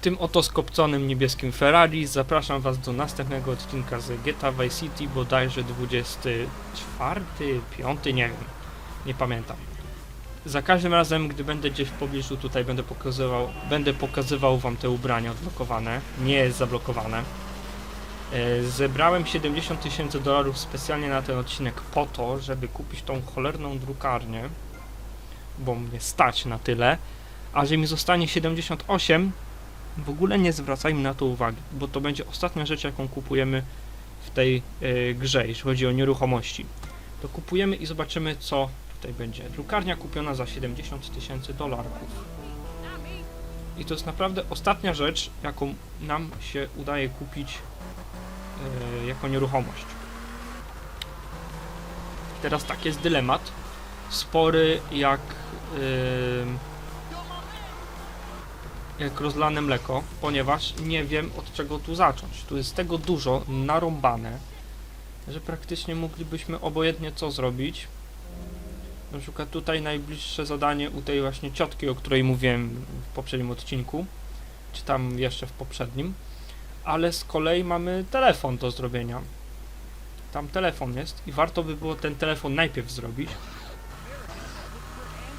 tym oto skopconym niebieskim Ferrari zapraszam Was do następnego odcinka z GTA Vice City, bodajże 24, 5, nie wiem, nie pamiętam. Za każdym razem, gdy będę gdzieś w pobliżu, tutaj będę pokazywał, będę pokazywał Wam te ubrania odblokowane, nie zablokowane. E, Zebrałem 70 tysięcy dolarów specjalnie na ten odcinek po to, żeby kupić tą cholerną drukarnię, bo mnie stać na tyle, a że mi zostanie 78, w ogóle nie zwracajmy na to uwagi, bo to będzie ostatnia rzecz, jaką kupujemy w tej e, grze, jeśli chodzi o nieruchomości. To kupujemy i zobaczymy, co tutaj będzie. Drukarnia kupiona za 70 tysięcy dolarków. I to jest naprawdę ostatnia rzecz, jaką nam się udaje kupić e, jako nieruchomość. Teraz tak jest dylemat. Spory jak em, jak rozlane mleko, ponieważ nie wiem od czego tu zacząć. Tu jest tego dużo narąbane, że praktycznie moglibyśmy obojętnie co zrobić. Na przykład tutaj najbliższe zadanie u tej właśnie ciotki, o której mówiłem w poprzednim odcinku, czy tam jeszcze w poprzednim, ale z kolei mamy telefon do zrobienia. Tam telefon jest i warto by było ten telefon najpierw zrobić,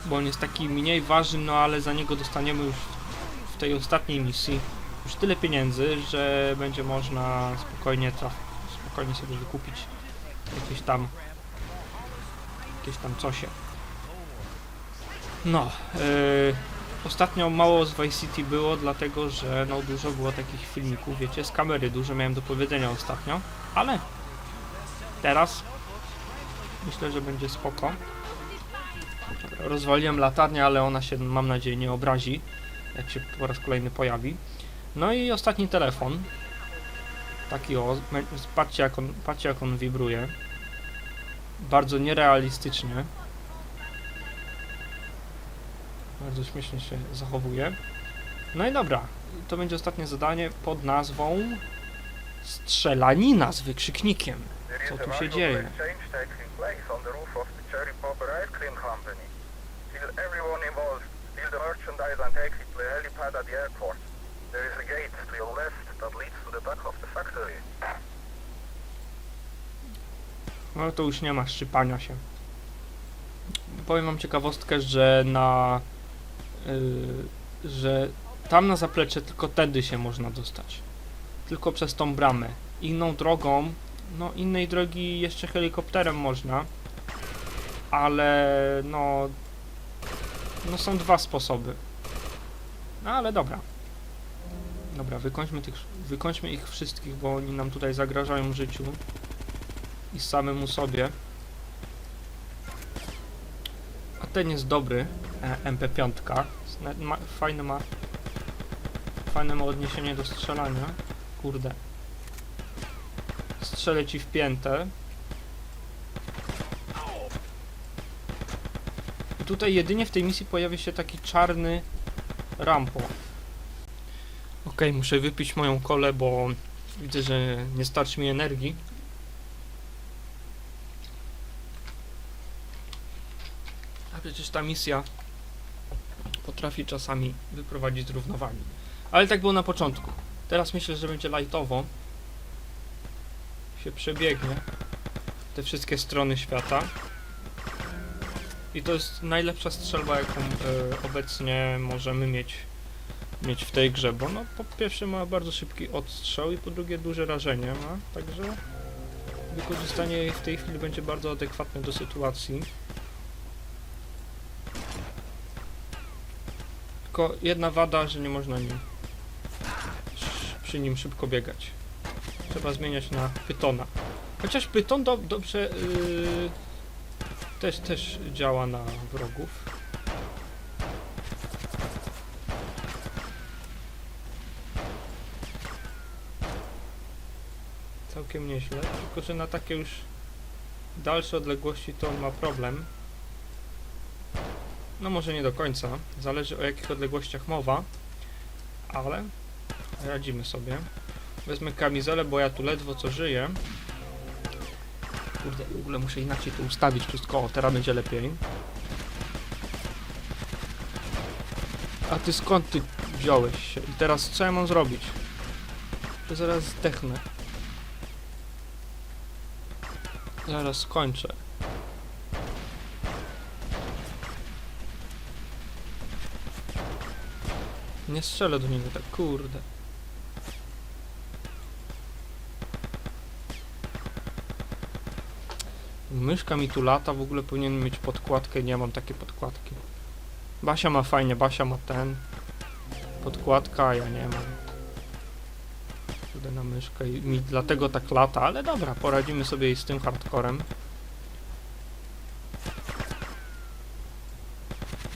bo on jest taki mniej ważny, no ale za niego dostaniemy już tej ostatniej misji już tyle pieniędzy, że będzie można spokojnie traf spokojnie sobie wykupić jakieś tam jakieś tam cosie. No, yy, ostatnio mało z Vice City było, dlatego że no dużo było takich filmików, wiecie, z kamery dużo miałem do powiedzenia ostatnio, ale teraz myślę, że będzie spoko. Rozwaliłem latarnię, ale ona się, mam nadzieję, nie obrazi, jak się po raz kolejny pojawi. No i ostatni telefon. Taki o, patrzcie jak on, patrzcie jak on wibruje. Bardzo nierealistycznie. Bardzo śmiesznie się zachowuje. No i dobra, to będzie ostatnie zadanie pod nazwą Strzelanina z wykrzyknikiem. Co tu się dzieje? Helipad at the airport. There is a gate to your left that leads to the back of the factory. No to już nie ma szczypania się. Powiem wam ciekawostkę, że na... Yy, że tam na zaplecze tylko tędy się można dostać. Tylko przez tą bramę. Inną drogą, no innej drogi jeszcze helikopterem można. Ale no... No są dwa sposoby. No ale dobra. Dobra, wykończmy, tych, wykończmy ich wszystkich, bo oni nam tutaj zagrażają życiu i samemu sobie. A ten jest dobry, e, MP5. Zna- Ma, fajne ma. Fajne ma odniesienie do strzelania. Kurde. Strzelę ci w piętę. I tutaj jedynie w tej misji pojawi się taki czarny rampo. Okej, muszę wypić moją kolę, bo widzę, że nie starczy mi energii. A przecież ta misja potrafi czasami wyprowadzić z równowagi. Ale tak było na początku. Teraz myślę, że będzie lightowo. Się przebiegnie te wszystkie strony świata. I to jest najlepsza strzelba, jaką e, obecnie możemy mieć, mieć w tej grze, bo no po pierwsze ma bardzo szybki odstrzał i po drugie duże rażenie ma, także wykorzystanie jej w tej chwili będzie bardzo adekwatne do sytuacji. Tylko jedna wada, że nie można nim przy nim szybko biegać. Trzeba zmieniać na pytona. Chociaż pyton do, dobrze yy, też, też działa na wrogów. Całkiem nieźle, tylko że na takie już dalsze odległości to on ma problem. No może nie do końca, zależy o jakich odległościach mowa, ale radzimy sobie. Wezmę kamizelę, bo ja tu ledwo co żyję. Kurde, w ogóle muszę inaczej to ustawić wszystko, o teraz będzie lepiej. A ty skąd ty Wziąłeś się. I teraz co ja mam zrobić? Że zaraz zdechnę. Zaraz skończę. Nie strzelę do niego tak, kurde. Myszka mi tu lata, w ogóle powinien mieć podkładkę, nie mam takiej podkładki. Basia ma fajnie, Basia ma ten. Podkładka, ja nie mam. Idę na myszkę i mi dlatego tak lata, ale dobra, poradzimy sobie z tym hardcorem.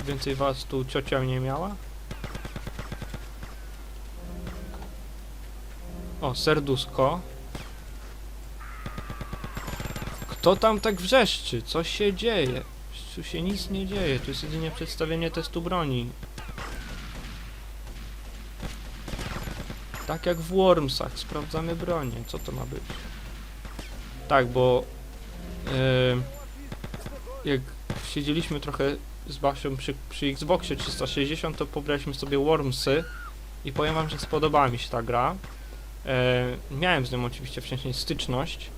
Więcej was tu ciocia nie miała? O, serduszko. Kto tam tak wrzeszczy? Co się dzieje? Tu się nic nie dzieje, tu jest jedynie przedstawienie testu broni. Tak jak w Wormsach, sprawdzamy bronię. Co to ma być? Tak, bo yy, jak siedzieliśmy trochę z Basią przy, przy Xboxie 360, to pobraliśmy sobie Wormsy i powiem wam, że spodobała mi się ta gra. E, miałem z nią oczywiście wcześniej styczność,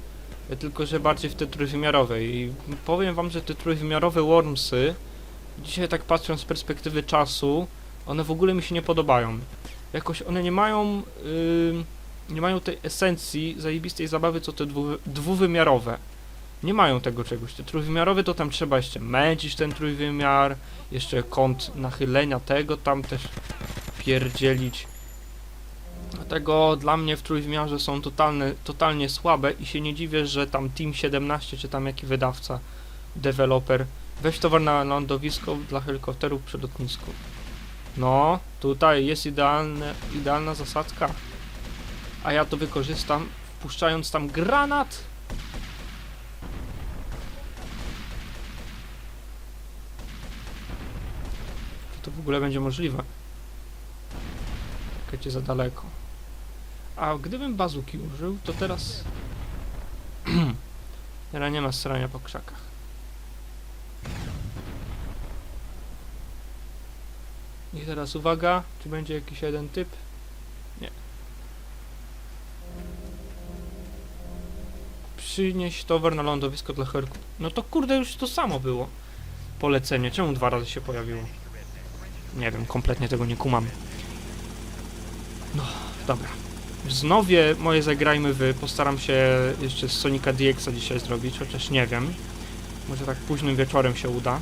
tylko że bardziej w te trójwymiarowej. I powiem wam, że te trójwymiarowe Wormsy, dzisiaj tak patrząc z perspektywy czasu, one w ogóle mi się nie podobają. Jakoś one nie mają, yy, nie mają tej esencji zajebistej zabawy, co te dwu, dwuwymiarowe. Nie mają tego czegoś. Te trójwymiarowe to tam trzeba jeszcze męcić ten trójwymiar, jeszcze kąt nachylenia tego tam też pierdzielić. Dlatego dla mnie w trójwymiarze są totalne, totalnie słabe i się nie dziwię, że tam Team 17 czy tam jaki wydawca, deweloper, weź towar na lądowisko dla helikopterów przy lotnisku. No, tutaj jest idealne, idealna zasadzka. A ja to wykorzystam, wpuszczając tam granat. Czy to w ogóle będzie możliwe? Czekajcie za daleko. A gdybym bazuki użył, to teraz... teraz nie ma strania po krzakach. I teraz uwaga, czy będzie jakiś jeden typ? Nie. Przynieś towar na lądowisko dla Herku. No to kurde, już to samo było. Polecenie. Czemu dwa razy się pojawiło? Nie wiem, kompletnie tego nie kumam. No, dobra. Wznowię moje zagrajmy wy. Postaram się jeszcze z Sonika DX-a dzisiaj zrobić, chociaż nie wiem. Może tak późnym wieczorem się uda.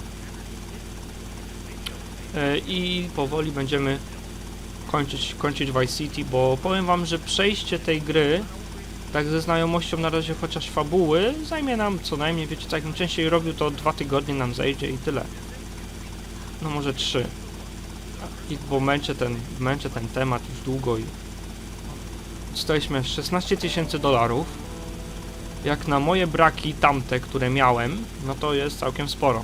E, I powoli będziemy kończyć, kończyć Vice City, bo powiem wam, że przejście tej gry, tak ze znajomością na razie chociaż fabuły, zajmie nam co najmniej, wiecie, tak jakbym częściej robił, to dwa tygodnie nam zejdzie i tyle. No może trzy. I bo męczę ten, męczę ten temat już długo i dostaliśmy 16 tysięcy dolarów. Jak na moje braki tamte, które miałem, no to jest całkiem sporo.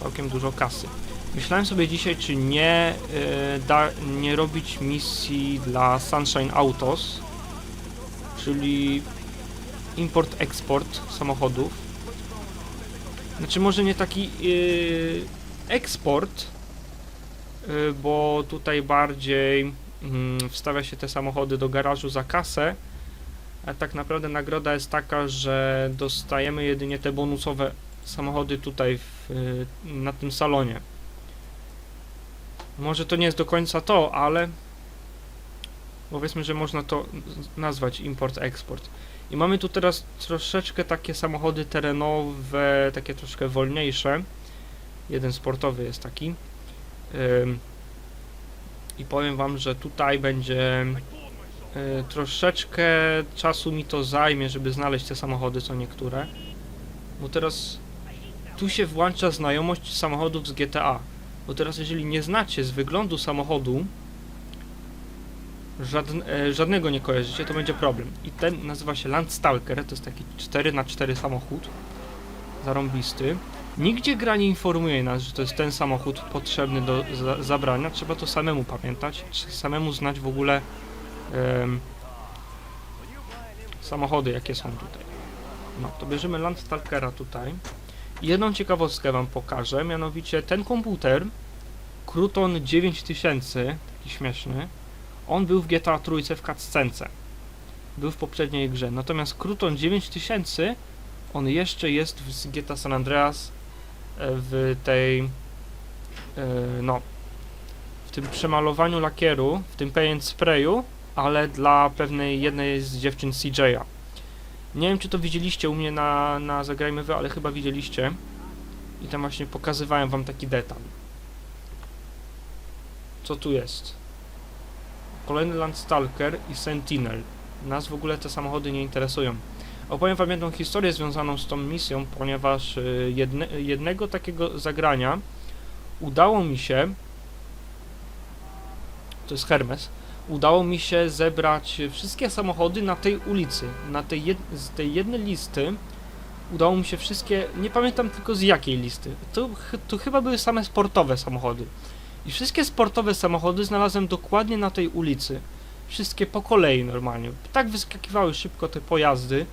Całkiem dużo kasy. Myślałem sobie dzisiaj, czy nie, y, da, nie robić misji dla Sunshine Autos, czyli import-eksport samochodów. Znaczy może nie taki y, eksport, bo tutaj bardziej mm, wstawia się te samochody do garażu za kasę, a tak naprawdę nagroda jest taka, że dostajemy jedynie te bonusowe samochody tutaj w, y, na tym salonie. Może to nie jest do końca to, ale powiedzmy, że można to nazwać import-eksport. I mamy tu teraz troszeczkę takie samochody terenowe, takie troszkę wolniejsze. Jeden sportowy jest taki. I powiem wam, że tutaj będzie y, troszeczkę czasu mi to zajmie, żeby znaleźć te samochody, co niektóre. Bo teraz tu się włącza znajomość samochodów z GTA. Bo teraz jeżeli nie znacie z wyglądu samochodu, żadn e, żadnego nie kojarzycie, to będzie problem. I ten nazywa się Landstalker, to jest taki 4x4 samochód, zarąbisty. Nigdzie gra nie informuje nas, że to jest ten samochód potrzebny do za zabrania, trzeba to samemu pamiętać, samemu znać w ogóle em, samochody, jakie są tutaj. No, to bierzemy Landstalkera tutaj. Jedną ciekawostkę wam pokażę, mianowicie ten komputer Kruton 9000, taki śmieszny. On był w GTA trójce w cutscence. Był w poprzedniej grze. Natomiast Kruton 9000 on jeszcze jest w GTA San Andreas w tej e, no w tym przemalowaniu lakieru, w tym paint sprayu, ale dla pewnej jednej z dziewczyn CJ'a. Nie wiem czy to widzieliście u mnie na, na Zagrajmy Wy, ale chyba widzieliście. I tam właśnie pokazywałem wam taki detal. Co tu jest? Kolejny Landstalker i Sentinel. Nas w ogóle te samochody nie interesują. Opowiem wam jedną historię związaną z tą misją, ponieważ y, jedne, jednego takiego zagrania udało mi się to jest Hermes udało mi się zebrać wszystkie samochody na tej ulicy, na tej jed z tej jednej listy. Udało mi się wszystkie, nie pamiętam tylko z jakiej listy, to, to chyba były same sportowe samochody. I wszystkie sportowe samochody znalazłem dokładnie na tej ulicy, wszystkie po kolei normalnie, tak wyskakiwały szybko te pojazdy,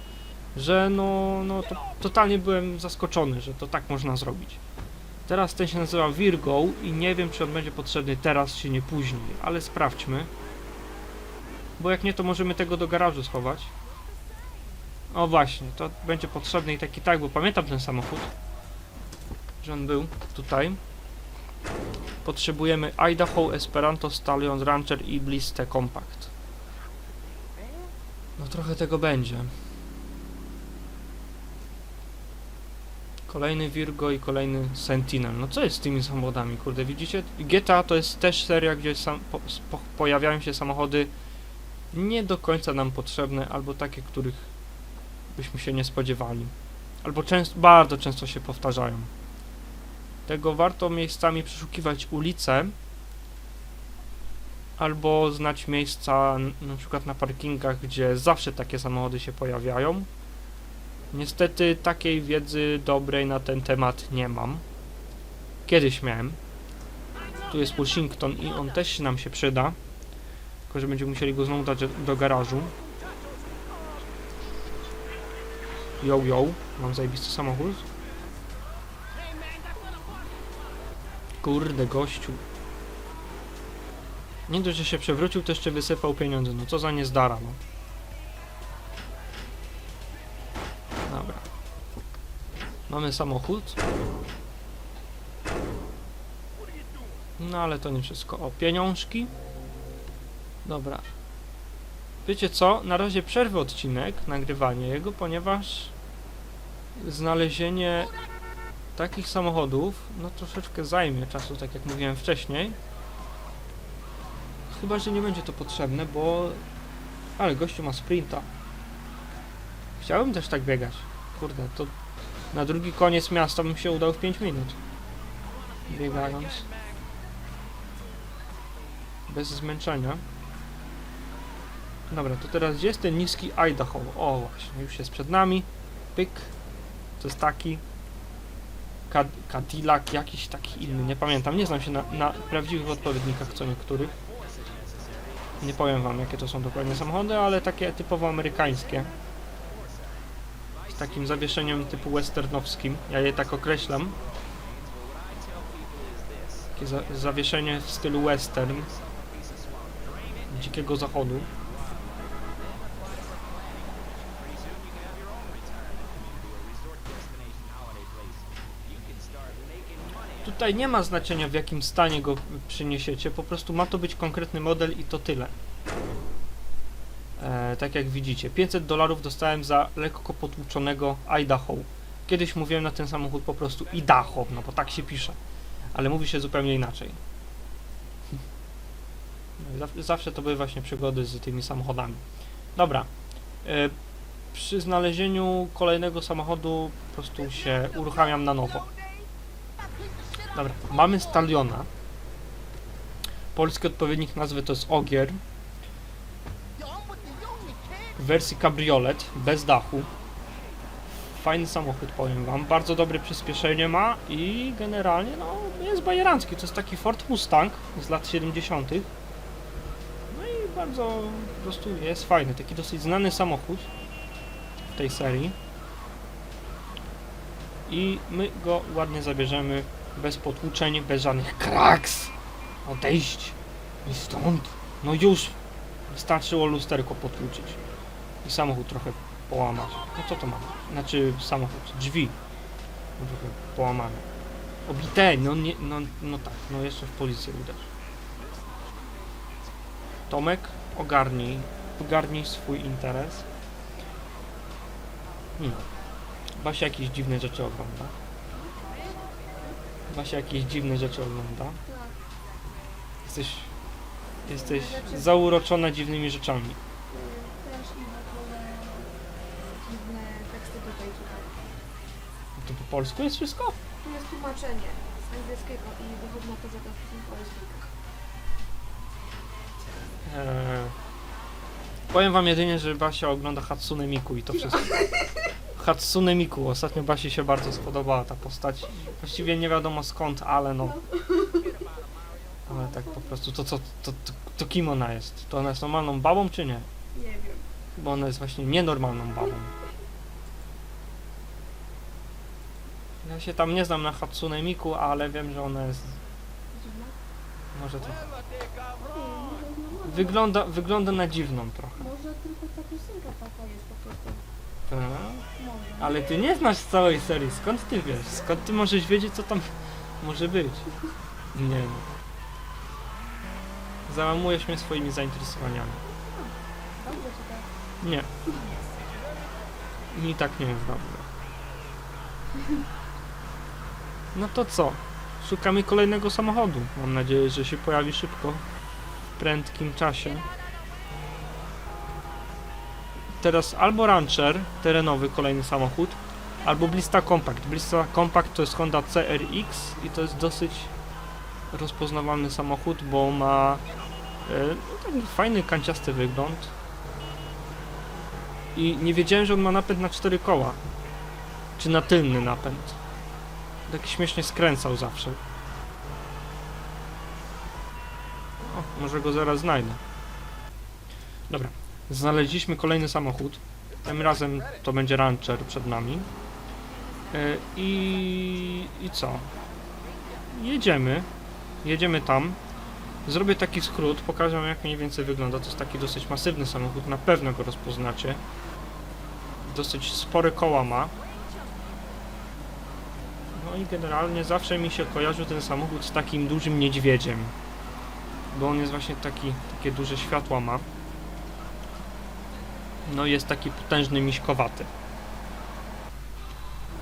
że no, no to totalnie byłem zaskoczony, że to tak można zrobić. Teraz ten się nazywa Virgo i nie wiem czy on będzie potrzebny teraz czy nie później, ale sprawdźmy. Bo jak nie to możemy tego do garażu schować. O właśnie, to będzie potrzebny i taki tak, bo pamiętam ten samochód. Że on był tutaj. Potrzebujemy Idaho Esperanto Stallion Rancher i Bliss T Compact. No trochę tego będzie. Kolejny Virgo i kolejny Sentinel. No co jest z tymi samochodami, kurde, widzicie? GTA to jest też seria, gdzie sam, po, po, pojawiają się samochody nie do końca nam potrzebne, albo takie, których byśmy się nie spodziewali. Albo bardzo często się powtarzają. Tego warto miejscami przeszukiwać ulice, albo znać miejsca, na przykład na parkingach, gdzie zawsze takie samochody się pojawiają. Niestety takiej wiedzy dobrej na ten temat nie mam. Kiedyś miałem. Tu jest Washington i on też nam się przyda. Tylko, że będziemy musieli go znowu dać do garażu. Yo, yo. Mam zajebisty samochód. Kurde, gościu. Nie dość, że się przewrócił, to jeszcze wysypał pieniądze. No co za niezdara, no. Mamy samochód. No ale to nie wszystko. O, pieniążki. Dobra. Wiecie co? Na razie przerwę odcinek, nagrywanie jego, ponieważ znalezienie takich samochodów, no troszeczkę zajmie czasu, tak jak mówiłem wcześniej. Chyba, że nie będzie to potrzebne, bo... Ale gościu ma sprinta. Chciałbym też tak biegać. Kurde, to na drugi koniec miasta bym się udał w 5 minut. Biegając. Bez zmęczenia. Dobra, to teraz gdzie jest ten niski Idaho? O właśnie, już jest przed nami. Pyk. To jest taki. Cad Cadillac, jakiś taki inny, nie pamiętam. Nie znam się na, na prawdziwych odpowiednikach co niektórych. Nie powiem wam jakie to są dokładnie samochody, ale takie typowo amerykańskie. Takim zawieszeniem typu westernowskim. Ja je tak określam. Takie za zawieszenie w stylu western. Dzikiego zachodu. Tutaj nie ma znaczenia w jakim stanie go przyniesiecie, po prostu ma to być konkretny model i to tyle. Tak jak widzicie, 500 dolarów dostałem za lekko potłuczonego Idaho. Kiedyś mówiłem na ten samochód po prostu Idaho, no bo tak się pisze, ale mówi się zupełnie inaczej. Zawsze to były właśnie przygody z tymi samochodami. Dobra. E, przy znalezieniu kolejnego samochodu po prostu się uruchamiam na nowo. Dobra, mamy Staliona. Polski odpowiednik nazwy to jest Ogier. W wersji kabriolet, bez dachu. Fajny samochód, powiem wam. Bardzo dobre przyspieszenie ma i generalnie no, jest bajerancki. To jest taki Ford Mustang z lat 70. No i bardzo po prostu jest fajny. Taki dosyć znany samochód w tej serii. I my go ładnie zabierzemy bez potłuczeń, bez żadnych kraks. Odejść. I stąd. No już wystarczyło lusterko potłuczyć. I samochód trochę połamać. No co to ma? Znaczy samochód, drzwi. Trochę połamane. Obite, no nie, no, no tak, no jeszcze w policję uderz. Tomek, ogarnij, ogarnij swój interes. Hmm. Basia jakieś dziwne rzeczy ogląda. Basia jakieś dziwne rzeczy ogląda. Jesteś, jesteś zauroczona dziwnymi rzeczami. Tutaj czytam. To po polsku jest wszystko? Tu jest tłumaczenie z angielskiego i wychodna pozycja po polsku. Eee, powiem wam jedynie, że Basia ogląda Hatsune Miku i to wszystko. Hatsune Miku. Ostatnio Basi się bardzo spodobała ta postać. Właściwie nie wiadomo skąd, ale no. Ale tak po prostu, to co, to, to, to kim ona jest? To ona jest normalną babą, czy nie? Nie wiem. Bo ona jest właśnie nienormalną babą. Ja się tam nie znam na Hatsune Miku, ale wiem, że ona jest może trochę... No, Wygląda, wygląda na dziwną trochę. może tylko ta piosenka taka jest po prostu. Tak? Może. Ale ty nie znasz całej serii, skąd ty wiesz? Skąd ty możesz wiedzieć, co tam może być? Nie no. Załamujesz mnie swoimi zainteresowaniami. Dobrze czy tak? Nie. Mi tak nie jest dobrze. No to co? Szukamy kolejnego samochodu. Mam nadzieję, że się pojawi szybko. W prędkim czasie. Teraz albo Rancher, terenowy kolejny samochód, albo Blista Compact. Blista Compact to jest Honda CRX i to jest dosyć rozpoznawalny samochód, bo ma e, no, fajny, kanciasty wygląd. I nie wiedziałem, że on ma napęd na cztery koła. Czy na tylny napęd. Tak śmiesznie skręcał zawsze. O, może go zaraz znajdę. Dobra. Znaleźliśmy kolejny samochód. Tym razem to będzie Rancher przed nami. E, I, I co? Jedziemy. Jedziemy tam. Zrobię taki skrót, pokażę wam jak mniej więcej wygląda. To jest taki dosyć masywny samochód, na pewno go rozpoznacie. Dosyć spore koła ma. No i generalnie zawsze mi się kojarzył ten samochód z takim dużym niedźwiedziem. Bo on jest właśnie taki, takie duże światła ma. No jest taki potężny miśkowaty.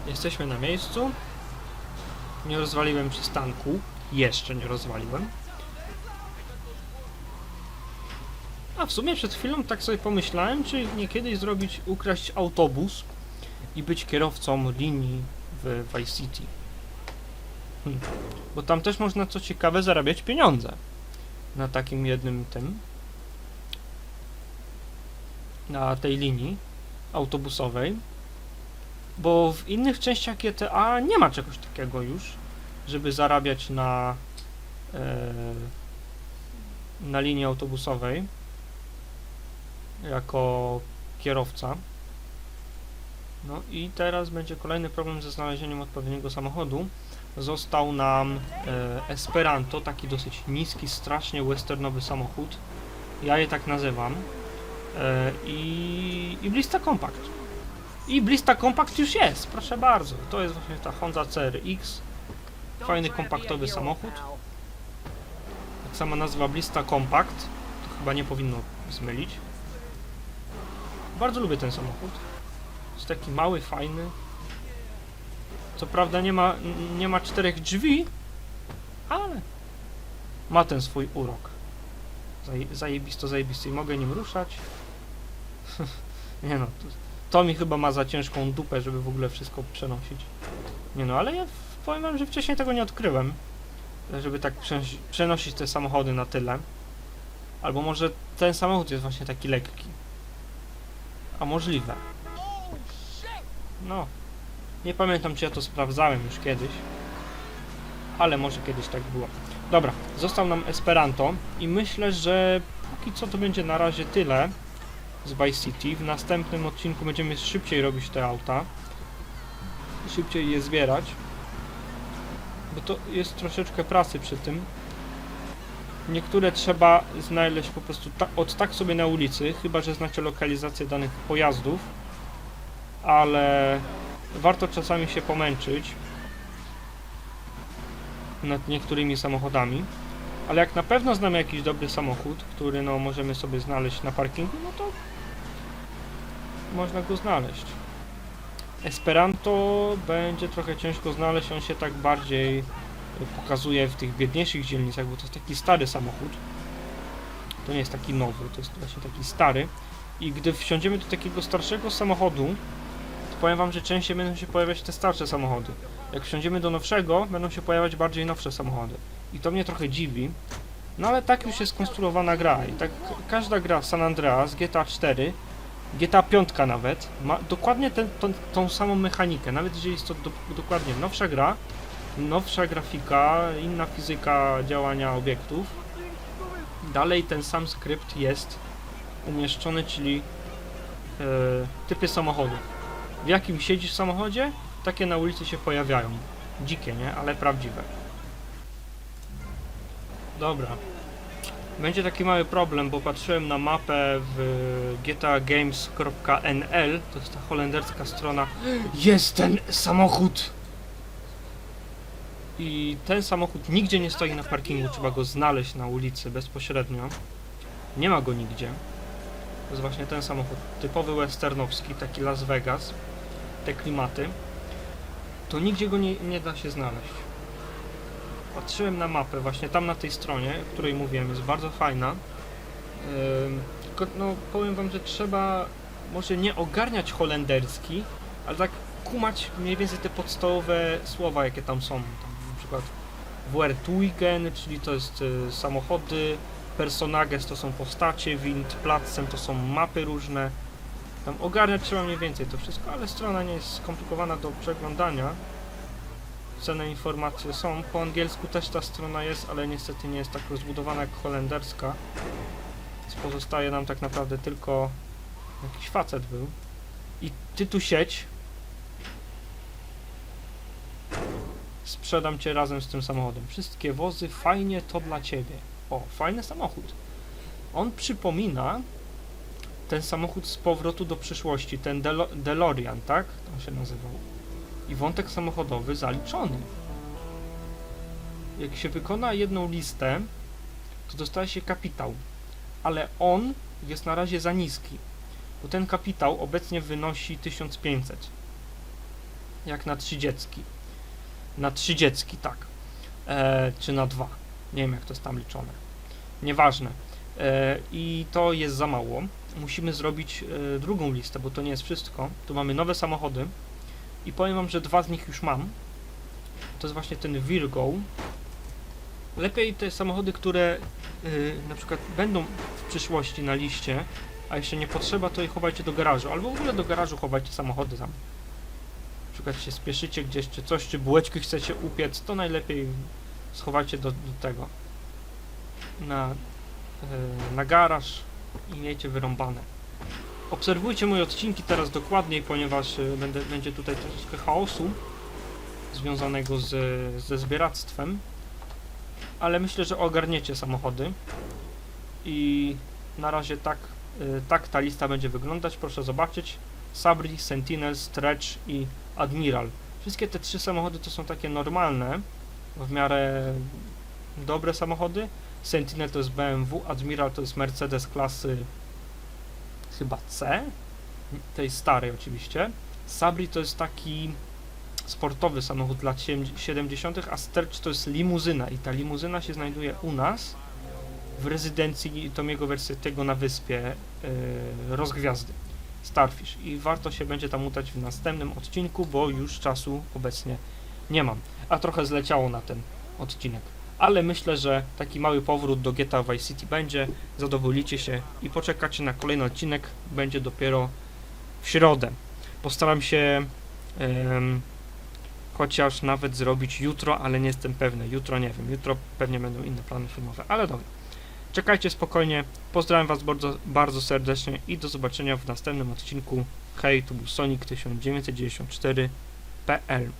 Jesteśmy na miejscu. Nie rozwaliłem przystanku. Jeszcze nie rozwaliłem. A w sumie przed chwilą tak sobie pomyślałem, czy nie kiedyś zrobić, ukraść autobus i być kierowcą linii w Vice City. Bo tam też można co ciekawe zarabiać pieniądze. Na takim jednym tym. Na tej linii autobusowej. Bo w innych częściach GTA nie ma czegoś takiego już, żeby zarabiać na e, na linii autobusowej jako kierowca. No i teraz będzie kolejny problem ze znalezieniem odpowiedniego samochodu. Został nam e, Esperanto, taki dosyć niski, strasznie westernowy samochód. Ja je tak nazywam. E, i, I Blista Compact. I Blista Compact już jest, proszę bardzo. To jest właśnie ta Honda CRX. Fajny, kompaktowy samochód. Tak sama nazwa Blista Compact. To chyba nie powinno zmylić. Bardzo lubię ten samochód. Jest taki mały, fajny. Co prawda nie ma, nie ma czterech drzwi, ale ma ten swój urok. Zaje, zajebisto, zajebisty i mogę nim ruszać. nie no, to, to mi chyba ma za ciężką dupę, żeby w ogóle wszystko przenosić. Nie no, ale ja powiem wam, że wcześniej tego nie odkryłem. Żeby tak przenos- przenosić te samochody na tyle. Albo może ten samochód jest właśnie taki lekki. A możliwe. No. Nie pamiętam, czy ja to sprawdzałem już kiedyś. Ale może kiedyś tak było. Dobra, został nam Esperanto i myślę, że póki co to będzie na razie tyle z Vice City. W następnym odcinku będziemy szybciej robić te auta. Szybciej je zbierać. Bo to jest troszeczkę pracy przy tym. Niektóre trzeba znaleźć po prostu ta, od tak sobie na ulicy, chyba że znacie lokalizację danych pojazdów, ale warto czasami się pomęczyć nad niektórymi samochodami. Ale jak na pewno znamy jakiś dobry samochód, który no możemy sobie znaleźć na parkingu, no to można go znaleźć. Esperanto będzie trochę ciężko znaleźć, on się tak bardziej pokazuje w tych biedniejszych dzielnicach, bo to jest taki stary samochód. To nie jest taki nowy, to jest właśnie taki stary. I gdy wsiądziemy do takiego starszego samochodu, powiem wam, że częściej będą się pojawiać te starsze samochody. Jak wsiądziemy do nowszego, będą się pojawiać bardziej nowsze samochody. I to mnie trochę dziwi. No ale tak już jest skonstruowana gra. I tak każda gra San Andreas, GTA 4, GTA 5 nawet, ma dokładnie ten, tą, tą samą mechanikę. Nawet jeżeli jest to do, dokładnie nowsza gra, nowsza grafika, inna fizyka działania obiektów, dalej ten sam skrypt jest umieszczony, czyli e, typy samochodów. W jakim siedzisz w samochodzie, takie na ulicy się pojawiają. Dzikie, nie? Ale prawdziwe. Dobra. Będzie taki mały problem, bo patrzyłem na mapę w gtagames.nl, to jest ta holenderska strona. Jest ten samochód! I ten samochód nigdzie nie stoi na parkingu, trzeba go znaleźć na ulicy bezpośrednio. Nie ma go nigdzie. To jest właśnie ten samochód, typowy westernowski, taki Las Vegas, te klimaty. To nigdzie go nie, nie da się znaleźć. Patrzyłem na mapę, właśnie tam na tej stronie, o której mówiłem, jest bardzo fajna. Tylko, no, powiem wam, że trzeba może nie ogarniać holenderski, ale tak kumać mniej więcej te podstawowe słowa, jakie tam są. Tam na przykład Wertuigen, czyli to jest y, samochody, personages to są postacie, wind, placem to są mapy różne. Tam ogarniać trzeba mniej więcej to wszystko, ale strona nie jest skomplikowana do przeglądania. Cenne informacje są. Po angielsku też ta strona jest, ale niestety nie jest tak rozbudowana jak holenderska. Więc pozostaje nam tak naprawdę tylko jakiś facet był. I ty tu sieć. Sprzedam cię razem z tym samochodem. Wszystkie wozy, fajnie to dla ciebie. O, fajny samochód. On przypomina ten samochód z powrotu do przyszłości, ten Delo DeLorean, tak? To się nazywał. I wątek samochodowy zaliczony. Jak się wykona jedną listę, to dostaje się kapitał. Ale on jest na razie za niski. Bo ten kapitał obecnie wynosi 1500. Jak na 30. Na 30, tak. E, czy na 2. Nie wiem jak to jest tam liczone. Nieważne. E, I to jest za mało. Musimy zrobić e, drugą listę, bo to nie jest wszystko. Tu mamy nowe samochody. I powiem wam, że dwa z nich już mam. To jest właśnie ten Virgo. Lepiej te samochody, które y, na przykład będą w przyszłości na liście, a jeszcze nie potrzeba, to je chowajcie do garażu. Albo w ogóle do garażu chowajcie samochody tam. Na przykład się spieszycie gdzieś, czy coś, czy bułeczki chcecie upiec, to najlepiej schowajcie do, do tego. Na, y, na garaż i miejcie wyrąbane. Obserwujcie moje odcinki teraz dokładniej, ponieważ y, będę, będzie tutaj troszeczkę chaosu związanego z, ze zbieractwem, ale myślę, że ogarniecie samochody i na razie tak, y, tak ta lista będzie wyglądać. Proszę zobaczyć. Sabri, Sentinel, Stretch i Admiral. Wszystkie te trzy samochody to są takie normalne, w miarę dobre samochody. Sentinel to jest BMW, Admiral to jest Mercedes klasy chyba C, tej starej oczywiście. Sabri to jest taki sportowy samochód lat 70., a Sterch to jest limuzyna i ta limuzyna się znajduje u nas w rezydencji Tomiego Wersytego na wyspie yy, Rozgwiazdy, Starfish i warto się będzie tam udać w następnym odcinku, bo już czasu obecnie nie mam, a trochę zleciało na ten odcinek. Ale myślę, że taki mały powrót do GTA Vice City będzie, zadowolicie się i poczekacie na kolejny odcinek, będzie dopiero w środę. Postaram się em, chociaż nawet zrobić jutro, ale nie jestem pewny. Jutro nie wiem, jutro pewnie będą inne plany filmowe, ale dobra. Czekajcie spokojnie, pozdrawiam Was bardzo, bardzo serdecznie i do zobaczenia w następnym odcinku. Hej, tu był Sonic 1994.pl